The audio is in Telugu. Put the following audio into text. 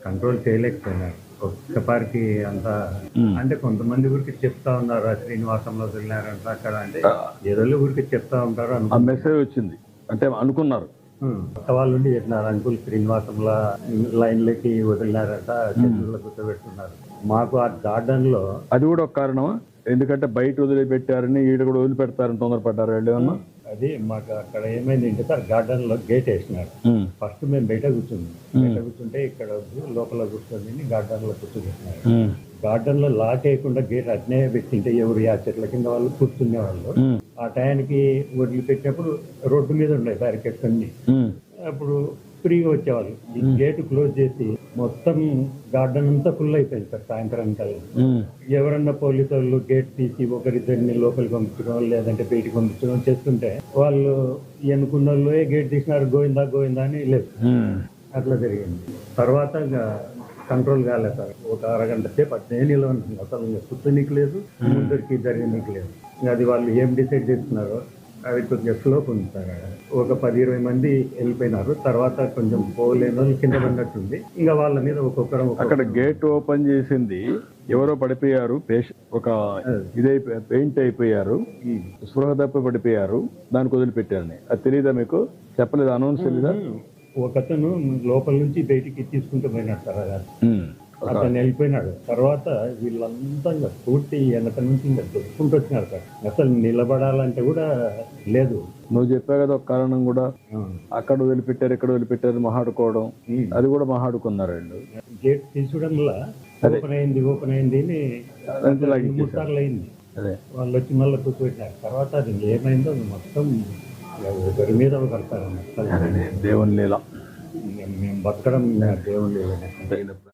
కంట్రోల్ చేయలేకపోయినారు. ఒక్కపారికి అంతా. అంటే కొంతమంది ఊరికి చెప్తా ఉన్నారు ఆ శ్రీనివాసంలో వెళ్ళారంట అక్కడ అంటే ఏదో ఊరికి చెప్తా ఉంటారు ఆ మెసేజ్ వచ్చింది. అంటే అనుకున్నారు. కొత్త వాళ్ళు ఉండి చెప్పినారు అంకుల్ శ్రీనివాసంలో లైన్లకి వదిలినారట చెట్లలో కూర్చోబెట్టుకున్నారు మాకు ఆ గార్డెన్లో అది కూడా ఒక కారణమా? ఎందుకంటే బయట వదిలిపెట్టారని ఈడ కూడా వదిలిపెడతారని తొందరపడ్డారు వాళ్ళు ఏమన్నా? అది మాకు అక్కడ ఏమైంది అంటే సార్ గార్డెన్లో గేట్ వేసినారు ఉమ్. ఫస్ట్ మేము బయట కూర్చున్నాం బయట కూర్చుంటే ఇక్కడ లోపల కూర్చొని గార్డెన్లో కూర్చోబెట్టినారు ఉమ్. గార్డెన్లో లాక్ వేయకుండా గేట్ అట్నే పెట్టింటే ఎవరు ఆ చెట్ల కింద వాళ్ళు కూర్చునే వాళ్ళు. ఆ టయానికి వదిలిపెట్టినప్పుడు రోడ్డు మీద ఉండే బ్యారికేడ్స్ అన్ని. అప్పుడు ఫ్రీగా వచ్చేవాళ్ళు. ఈ గేట్ క్లోజ్ చేసి మొత్తం గార్డెన్ అంతా ఫుల్ అయిపోయింది సార్ సాయంత్రం కల్లా. ఎవరన్నా పోలీసు వాళ్ళు గేట్ తీసి ఒకరిద్దరిని లోపలికి పంపించడం లేదంటే బయటికి పంపించడం చేస్తుంటే వాళ్ళు ఎన్నుకున్న వాళ్ళు "ఏ గేట్ తీసినారు గోవిందా గోవిందా అని లేదు. అట్లా జరిగింది. తర్వాత ఇంకా కంట్రోల్ కాలేదు సార్. ఒక అరగంట సేపు అట్నే నిలవను అసలు ఇంకా కూర్చోనీకి లేదు ముందరికి జరగనీకి లేదు. అది వాళ్ళు ఏం డిసైడ్ చేస్తున్నారో అది కొద్దిగా స్లోప్ ఉంది సార్ ఆడ. ఒక పది ఇరవై మంది వెళ్ళిపోయినారు. తర్వాత కొంచెం పోలేని వాళ్ళు కింద పడినట్టుంది. ఇంకా వాళ్ళ మీద ఒక్కొక్కరం ఒక్కొక్క అక్కడ గేట్ ఓపెన్ చేసింది. ఎవరో పడిపోయారు. ఒక ఇదైపోయి పెయింట్ అయిపోయారు. స్పృహ తప్పి పడిపోయారు. దానికి వదిలిపెట్టారని అది తెలియదా మీకు? చెప్పలేదు? అనౌన్స్ తెలీదా? ఒకతను లోపల నుంచి బయటికి తీసుకుంటూ పోయినాడు సార్. అతను వెళ్ళిపోయినాడు తర్వాత వీళ్ళంతా ఇంకా పూర్తి వెనక నుంచి ఇంకా దొరుకుంటూ వచ్చినారు సార్. అసలు నిలబడాలంటే కూడా లేదు. నువ్వు చెప్పావు కదా ఒక కారణం కూడా. అక్కడ వదిలిపెట్టారు ఇక్కడ వదిలిపెట్టారు మహాడుకోవడం అది కూడా మహాడుకున్నారు వాళ్ళు. గేట్ తీసుకోవడం వల్ల ఓపెన్ అయింది ఓపెన్ అయింది అని రెండు మూడు సార్లు అయింది. అదే. వాళ్ళు వచ్చి మళ్ళీ కూర్చోబెట్టినారు తర్వాత అది ఏమైందో మొత్తం ఒకరి మీద ఒకరు దేవుని లీల. మేము బతకడం దేవుని లేదనే.